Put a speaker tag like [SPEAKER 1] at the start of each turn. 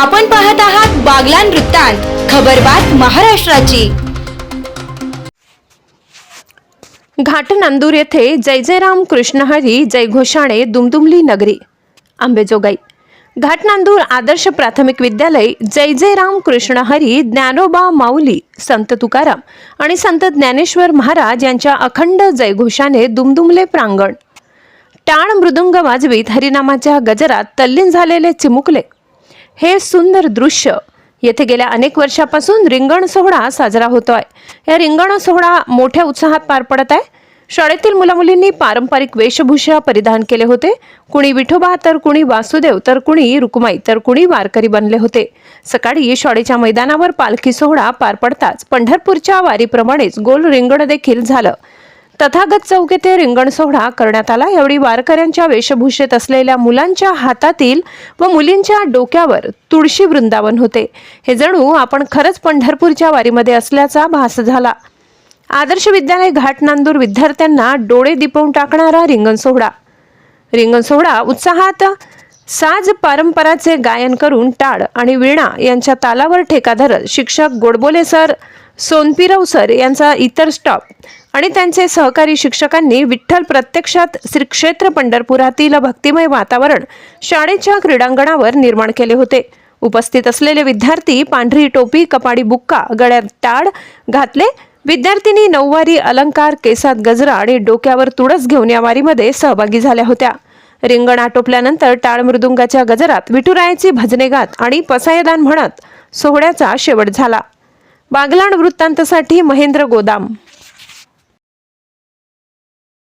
[SPEAKER 1] आपण पाहत आहात बागलान वृत्तांत खबरबात महाराष्ट्राची.
[SPEAKER 2] घाटनांदूर येथे जय जय राम कृष्णहरी जय घोषाणे दुमदुमली नगरी. आंबेजोगाई घाटनांदूर आदर्श प्राथमिक विद्यालय जय जय राम कृष्णहरी ज्ञानोबा माऊली संत तुकाराम आणि संत ज्ञानेश्वर महाराज यांच्या अखंड जयघोषाने दुमदुमले प्रांगण. टाळ मृदुंग वाजवीत हरिनामाच्या गजरात तल्लीन झालेले चिमुकले. हे सुंदर दृश्य येथे गेल्या अनेक वर्षापासून रिंगण सोहळा साजरा होतोय. या रिंगण सोहळा मोठ्या उत्साहात पार पडत आहे. शाळेतील मुलामुलींनी पारंपरिक वेशभूषा परिधान केले होते. कुणी विठोबा तर कुणी वासुदेव तर कुणी रुक्माई तर कुणी वारकरी बनले होते. सकाळी शाळेच्या मैदानावर पालखी सोहळा पार पडताच पंढरपूरच्या वारीप्रमाणेच गोल रिंगण देखील झालं. तथागत चौक येथे रिंगण सोहळा करण्यात आला. यावेळी वारकऱ्यांच्या वेशभूषेत असलेल्या मुलांच्या हातातील व मुलींच्या डोक्यावर तुळशी वृंदावन होते. हे जणू आपण खरंच पंढरपूरच्या वारीमध्ये असल्याचा भास झाला. आदर्श विद्यालय घाट नांदूर विद्यार्थ्यांना डोळे दिपवून टाकणारा रिंगण सोहळा. रिंगण सोहळा उत्साहात साज पारंपराचे गायन करून टाळ आणि वीणा यांच्या तालावर ठेका धरत शिक्षक गोडबोले सर सोनपिरव सर यांचा इतर स्टॉप आणि त्यांचे सहकारी शिक्षकांनी विठ्ठल प्रत्यक्षात श्री क्षेत्र पंढरपुरातील भक्तिमय वातावरण शाळेच्या क्रीडांगणावर निर्माण केले होते. उपस्थित असलेले विद्यार्थी पांढरी टोपी कपाडी बुक्का गळ्यात टाळ घातले. विद्यार्थिनी नऊवारी अलंकार केसात गजरा आणि डोक्यावर तुळस घेऊन या वारीमध्ये सहभागी झाल्या होत्या. रिंगण आटोपल्यानंतर टाळ मृदुंगाच्या गजरात विठुरायाची भजने गात आणि पसायदान म्हणत सोहळ्याचा शेवट झाला. बागलाण वृत्तांतसाठी महेंद्र गोदाम